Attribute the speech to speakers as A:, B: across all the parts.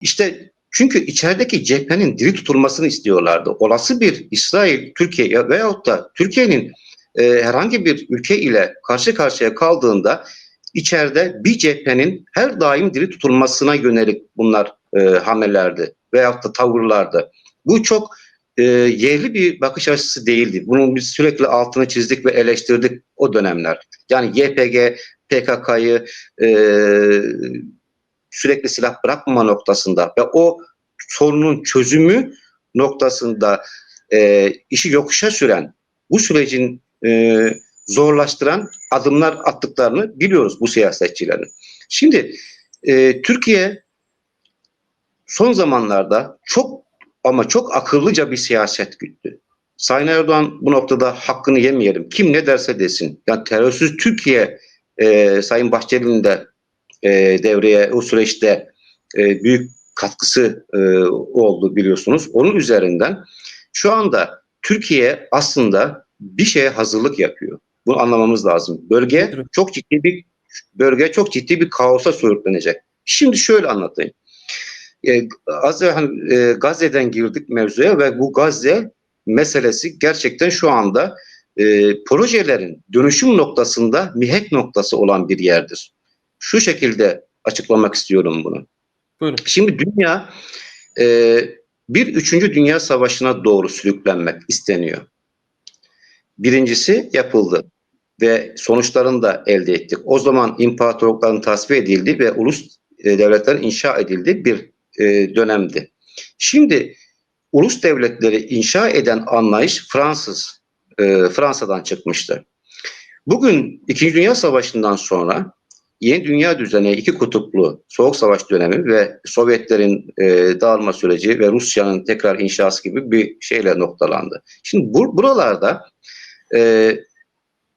A: İşte çünkü içerideki cephenin diri tutulmasını istiyorlardı. Olası bir İsrail, Türkiye veyahut da Türkiye'nin e, herhangi bir ülke ile karşı karşıya kaldığında içeride bir cephenin her daim diri tutulmasına yönelik bunlar e, hamlelerdi veyahut da tavırlardı. Bu çok e, yerli bir bakış açısı değildi. Bunun biz sürekli altını çizdik ve eleştirdik o dönemler. Yani YPG, PKK'yı e, sürekli silah bırakmama noktasında ve o sorunun çözümü noktasında e, işi yokuşa süren bu sürecin e, zorlaştıran adımlar attıklarını biliyoruz bu siyasetçilerin. Şimdi e, Türkiye son zamanlarda çok ama çok akıllıca bir siyaset güttü. Sayın Erdoğan bu noktada hakkını yemeyelim. Kim ne derse desin. Yani terörsüz Türkiye e, Sayın Bahçeli'nin de e, devreye o süreçte e, büyük katkısı e, oldu biliyorsunuz. Onun üzerinden şu anda Türkiye aslında bir şeye hazırlık yapıyor. Bunu anlamamız lazım. Bölge çok ciddi bir bölge çok ciddi bir kaosa sürüklenecek. Şimdi şöyle anlatayım. E, az önce hani, e, Gazze'den girdik mevzuya ve bu Gazze meselesi gerçekten şu anda e, projelerin dönüşüm noktasında mihenk noktası olan bir yerdir. Şu şekilde açıklamak istiyorum bunu.
B: Buyurun.
A: Şimdi dünya e, bir üçüncü dünya savaşına doğru sürüklenmek isteniyor. Birincisi yapıldı ve sonuçlarını da elde ettik. O zaman imparatorlukların tasfiye edildi ve ulus e, devletlerin inşa edildiği bir e, dönemdi. Şimdi ulus devletleri inşa eden anlayış Fransız, e, Fransa'dan çıkmıştı. Bugün İkinci Dünya Savaşı'ndan sonra yeni dünya düzeni iki kutuplu soğuk savaş dönemi ve Sovyetlerin e, dağılma süreci ve Rusya'nın tekrar inşası gibi bir şeyle noktalandı. Şimdi bu, buralarda e,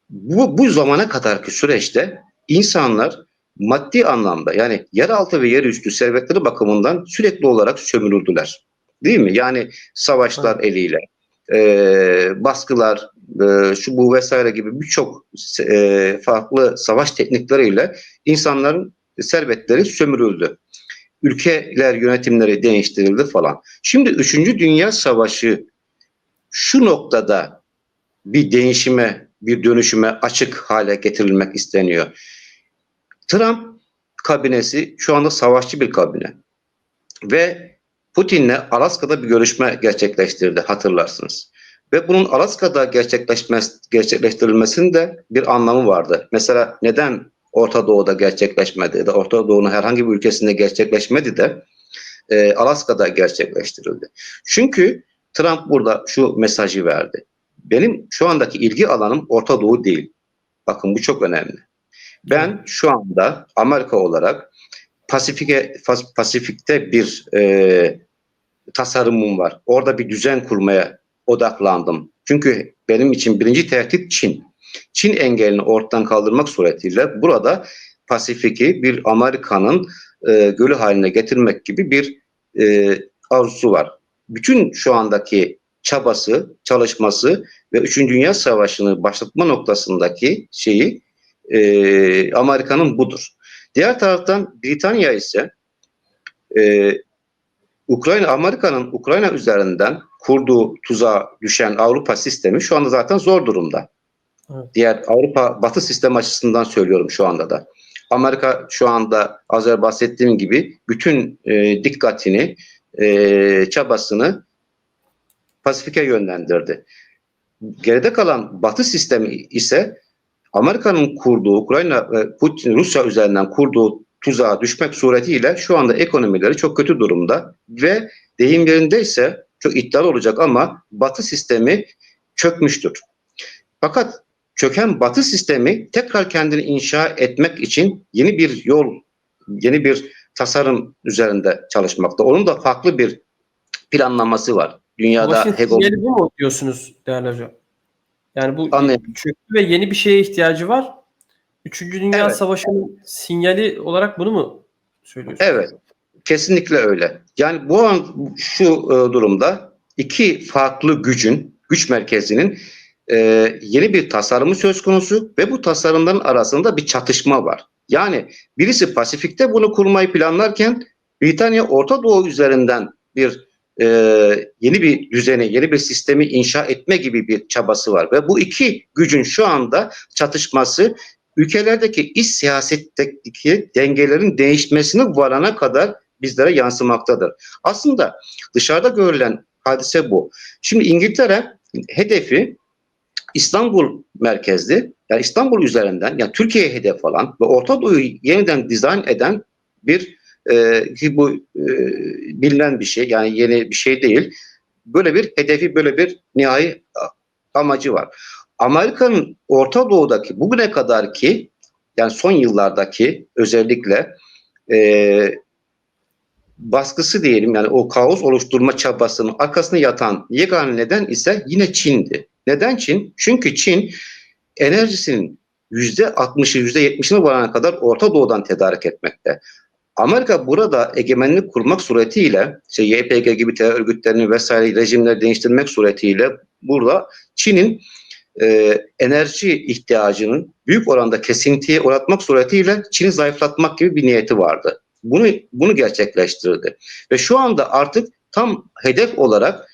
A: bu, bu zamana kadarki süreçte insanlar maddi anlamda yani yeraltı ve yerüstü servetleri bakımından sürekli olarak sömürüldüler. Değil mi? Yani savaşlar eliyle, e, baskılar, e, şu bu vesaire gibi birçok e, farklı savaş teknikleriyle insanların servetleri sömürüldü. Ülkeler yönetimleri değiştirildi falan. Şimdi 3. Dünya Savaşı şu noktada bir değişime, bir dönüşüme açık hale getirilmek isteniyor. Trump kabinesi şu anda savaşçı bir kabine. Ve Putin'le Alaska'da bir görüşme gerçekleştirdi hatırlarsınız. Ve bunun Alaska'da gerçekleşmez, gerçekleştirilmesinin de bir anlamı vardı. Mesela neden Orta Doğu'da gerçekleşmedi ya da Orta Doğu'nun herhangi bir ülkesinde gerçekleşmedi de e, Alaska'da gerçekleştirildi. Çünkü Trump burada şu mesajı verdi. Benim şu andaki ilgi alanım Orta Doğu değil. Bakın bu çok önemli. Ben şu anda Amerika olarak Pasifik'e Pas- Pasifik'te bir e, tasarımım var. Orada bir düzen kurmaya odaklandım. Çünkü benim için birinci tehdit Çin. Çin engelini ortadan kaldırmak suretiyle burada Pasifik'i bir Amerika'nın e, gölü haline getirmek gibi bir e, arzusu var. Bütün şu andaki çabası, çalışması ve 3. Dünya Savaşı'nı başlatma noktasındaki şeyi e, Amerika'nın budur. Diğer taraftan Britanya ise e, Ukrayna, Amerika'nın Ukrayna üzerinden kurduğu tuzağa düşen Avrupa sistemi şu anda zaten zor durumda.
B: Evet.
A: Diğer Avrupa Batı sistemi açısından söylüyorum şu anda da. Amerika şu anda az önce bahsettiğim gibi bütün e, dikkatini, e, çabasını Pasifik'e yönlendirdi. Geride kalan Batı sistemi ise Amerika'nın kurduğu Ukrayna ve Putin Rusya üzerinden kurduğu tuzağa düşmek suretiyle şu anda ekonomileri çok kötü durumda ve deyim yerindeyse çok iddialı olacak ama Batı sistemi çökmüştür. Fakat çöken Batı sistemi tekrar kendini inşa etmek için yeni bir yol, yeni bir tasarım üzerinde çalışmakta. Onun da farklı bir planlaması var. Dünyada
B: sinyali bu mu diyorsunuz değerli hocam? Yani bu
A: Anlayamadım.
B: çöktü ve yeni bir şeye ihtiyacı var. Üçüncü Dünya
A: Evet.
B: Savaşı'nın sinyali olarak bunu mu söylüyorsunuz?
A: Evet, kesinlikle öyle. Yani bu an şu e, durumda iki farklı gücün, güç merkezinin e, yeni bir tasarımı söz konusu ve bu tasarımların arasında bir çatışma var. Yani birisi Pasifik'te bunu kurmayı planlarken Britanya Orta Doğu üzerinden bir e, yeni bir düzeni, yeni bir sistemi inşa etme gibi bir çabası var. Ve bu iki gücün şu anda çatışması ülkelerdeki iç siyasetteki dengelerin değişmesine varana kadar bizlere yansımaktadır. Aslında dışarıda görülen hadise bu. Şimdi İngiltere hedefi İstanbul merkezli, yani İstanbul üzerinden, yani Türkiye'ye hedef alan ve Orta Doğu'yu yeniden dizayn eden bir e, ki bu e, bilinen bir şey, yani yeni bir şey değil. Böyle bir hedefi, böyle bir nihai amacı var. Amerika'nın Orta Doğu'daki bugüne kadar ki yani son yıllardaki özellikle e, baskısı diyelim yani o kaos oluşturma çabasının arkasında yatan yegane neden ise yine Çin'di. Neden Çin? Çünkü Çin enerjisinin %60'ı %70'ine varana kadar Orta Doğu'dan tedarik etmekte. Amerika burada egemenlik kurmak suretiyle işte YPG gibi terör örgütlerini vesaire rejimleri değiştirmek suretiyle burada Çin'in e, enerji ihtiyacının büyük oranda kesintiye uğratmak suretiyle Çin'i zayıflatmak gibi bir niyeti vardı. Bunu bunu gerçekleştirdi. Ve şu anda artık tam hedef olarak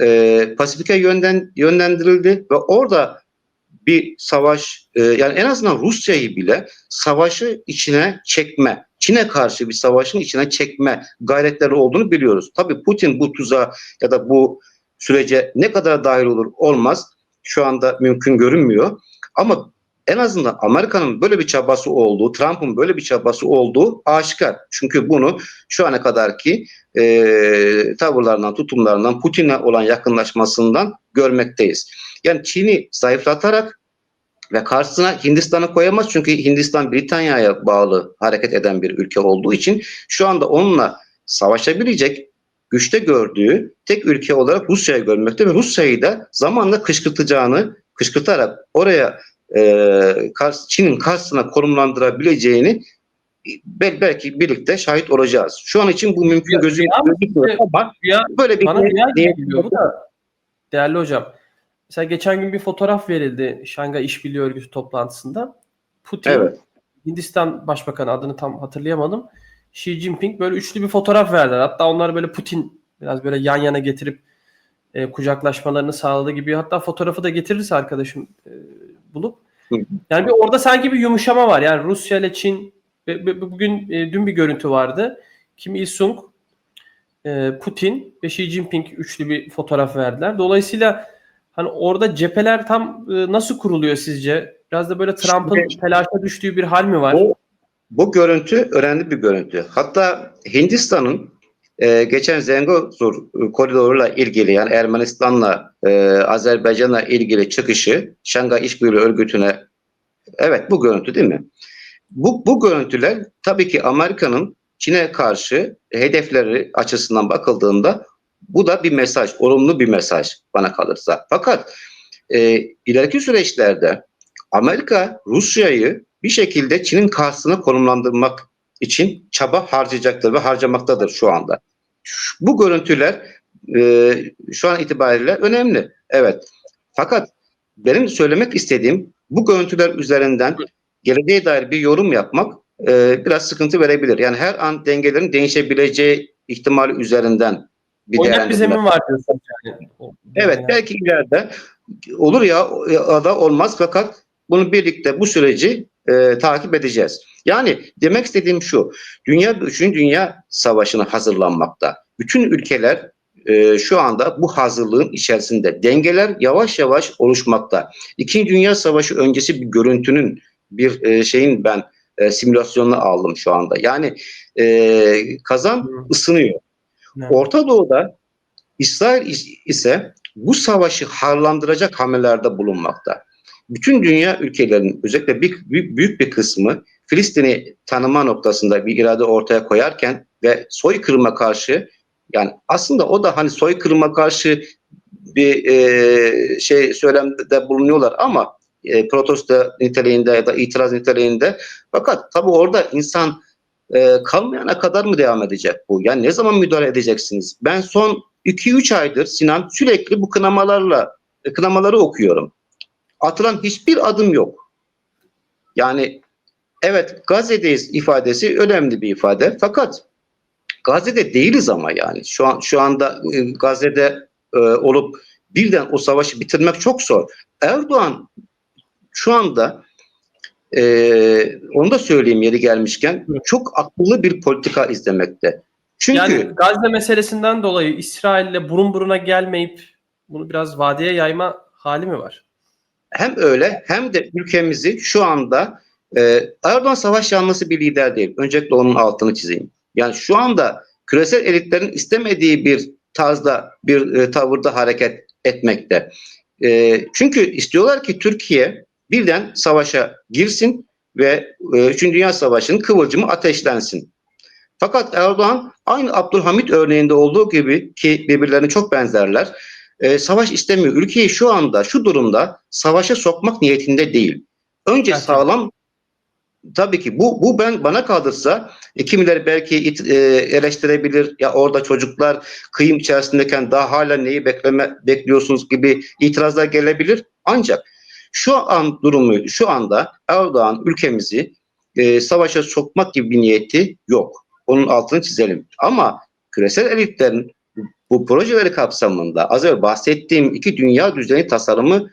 A: e, Pasifik'e yönden, yönlendirildi ve orada bir savaş e, yani en azından Rusya'yı bile savaşı içine çekme, Çin'e karşı bir savaşın içine çekme gayretleri olduğunu biliyoruz. Tabii Putin bu tuza ya da bu sürece ne kadar dahil olur olmaz şu anda mümkün görünmüyor. Ama en azından Amerika'nın böyle bir çabası olduğu, Trump'ın böyle bir çabası olduğu aşikar. Çünkü bunu şu ana kadarki e, tavırlarından, tutumlarından, Putin'le olan yakınlaşmasından görmekteyiz. Yani Çin'i zayıflatarak ve karşısına Hindistan'ı koyamaz çünkü Hindistan Britanya'ya bağlı hareket eden bir ülke olduğu için şu anda onunla savaşabilecek güçte gördüğü tek ülke olarak Rusya'yı görmekte ve Rusya'yı da zamanla kışkırtacağını, kışkırtarak oraya e, Çin'in karşısına konumlandırabileceğini bel belki birlikte şahit olacağız. Şu an için bu mümkün gözükmüyor ama
B: Ya,
A: böyle bir
B: bana
A: niyet-
B: geliyor bu da. Değerli hocam. Mesela geçen gün bir fotoğraf verildi Şangay İşbirliği Örgütü toplantısında. Putin,
A: Evet.
B: Hindistan Başbakanı adını tam hatırlayamadım. Xi Jinping böyle üçlü bir fotoğraf verdiler. Hatta onları böyle Putin biraz böyle yan yana getirip e, kucaklaşmalarını sağladı gibi. Hatta fotoğrafı da getirirse arkadaşım e, bulup. Yani bir orada sanki bir yumuşama var. Yani Rusya ile Çin bugün e, dün bir görüntü vardı. Kim Il Sung, e, Putin ve Xi Jinping üçlü bir fotoğraf verdiler. Dolayısıyla hani orada cepheler tam e, nasıl kuruluyor sizce? Biraz da böyle Trump'ın telaşa düştüğü bir hal mi var?
A: Bu, bu görüntü önemli bir görüntü. Hatta Hindistan'ın e, geçen Zengezur koridoruyla ilgili yani Ermenistan'la e, Azerbaycan'la ilgili çıkışı Şangay İşbirliği Örgütü'ne evet bu görüntü değil mi? Bu, bu görüntüler tabii ki Amerika'nın Çin'e karşı hedefleri açısından bakıldığında bu da bir mesaj, olumlu bir mesaj bana kalırsa. Fakat e, ileriki süreçlerde Amerika Rusya'yı bir şekilde Çin'in karşısına konumlandırmak için çaba harcayacaktır ve harcamaktadır şu anda. Bu görüntüler e, şu an itibariyle önemli. Evet. Fakat benim söylemek istediğim bu görüntüler üzerinden geleceğe dair bir yorum yapmak e, biraz sıkıntı verebilir. Yani her an dengelerin değişebileceği ihtimali üzerinden bir
B: Oynak bir zemin var diyorsunuz yani.
A: Evet
B: yani.
A: belki ileride olur ya ya da olmaz fakat bunu birlikte bu süreci e, takip edeceğiz. Yani demek istediğim şu. Dünya 3. Dünya Savaşı'na hazırlanmakta. Bütün ülkeler e, şu anda bu hazırlığın içerisinde. Dengeler yavaş yavaş oluşmakta. İkinci Dünya Savaşı öncesi bir görüntünün bir e, şeyin ben e, simülasyonunu aldım şu anda. Yani e, kazan ısınıyor. Orta Doğu'da İsrail is- ise bu savaşı harlandıracak hamlelerde bulunmakta. Bütün dünya ülkelerinin özellikle bir, büyük, bir kısmı Filistin'i tanıma noktasında bir irade ortaya koyarken ve soykırıma karşı yani aslında o da hani soykırıma karşı bir e, şey söylemde bulunuyorlar ama e, protesto niteliğinde ya da itiraz niteliğinde fakat tabii orada insan e, kalmayana kadar mı devam edecek bu? Yani ne zaman müdahale edeceksiniz? Ben son 2-3 aydır Sinan sürekli bu kınamalarla e, kınamaları okuyorum. Atılan hiçbir adım yok. Yani evet Gazze'deyiz ifadesi önemli bir ifade. Fakat Gazze'de değiliz ama yani. Şu an şu anda e, Gazze'de e, olup birden o savaşı bitirmek çok zor. Erdoğan şu anda e, onu da söyleyeyim yeri gelmişken çok akıllı bir politika izlemekte. Çünkü
B: Yani Gazze meselesinden dolayı İsrail'le burun buruna gelmeyip bunu biraz vadeye yayma hali mi var?
A: Hem öyle hem de ülkemizi şu anda e, Erdoğan savaş yanlısı bir lider değil. Öncelikle onun altını çizeyim. Yani şu anda küresel elitlerin istemediği bir tarzda bir e, tavırda hareket etmekte. E, çünkü istiyorlar ki Türkiye birden savaşa girsin ve e, 3. Dünya Savaşı'nın kıvılcımı ateşlensin. Fakat Erdoğan aynı Abdülhamit örneğinde olduğu gibi ki birbirlerine çok benzerler. E, savaş istemiyor. Ülkeyi şu anda şu durumda savaşa sokmak niyetinde değil. Önce
B: Gerçekten.
A: sağlam tabii ki bu bu ben bana kalırsa e, kimileri belki it- e, eleştirebilir ya orada çocuklar kıyım içerisindeyken daha hala neyi bekleme bekliyorsunuz gibi itirazlar gelebilir. Ancak şu an durumu şu anda Erdoğan ülkemizi e, savaşa sokmak gibi bir niyeti yok. Onun altını çizelim. Ama küresel elitlerin bu projeleri kapsamında az önce bahsettiğim iki dünya düzeni tasarımı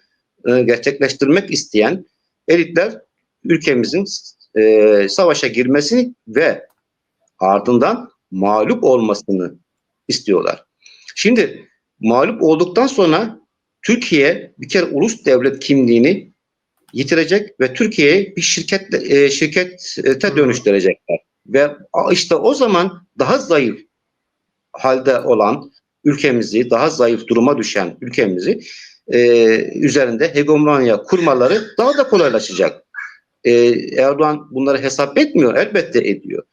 A: e, gerçekleştirmek isteyen elitler ülkemizin e, savaşa girmesini ve ardından mağlup olmasını istiyorlar. Şimdi mağlup olduktan sonra Türkiye bir kere ulus devlet kimliğini yitirecek ve Türkiye'yi bir şirket e, şirkete dönüştürecekler. Ve işte o zaman daha zayıf halde olan ülkemizi, daha zayıf duruma düşen ülkemizi e, üzerinde hegemonya kurmaları daha da kolaylaşacak. E, Erdoğan bunları hesap etmiyor, elbette ediyor.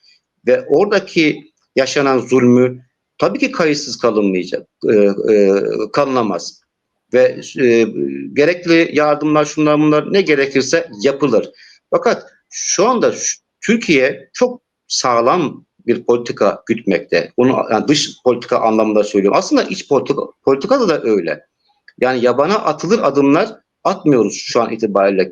A: Ve oradaki yaşanan zulmü tabii ki kayıtsız kalınmayacak, e, e, kalınamaz. Ve e, gerekli yardımlar, şunlar bunlar ne gerekirse yapılır. Fakat şu anda şu- Türkiye çok sağlam bir politika gütmekte. Bunu yani dış politika anlamında söylüyorum. Aslında iç politika, politikada da öyle. Yani yabana atılır adımlar atmıyoruz şu an itibariyle.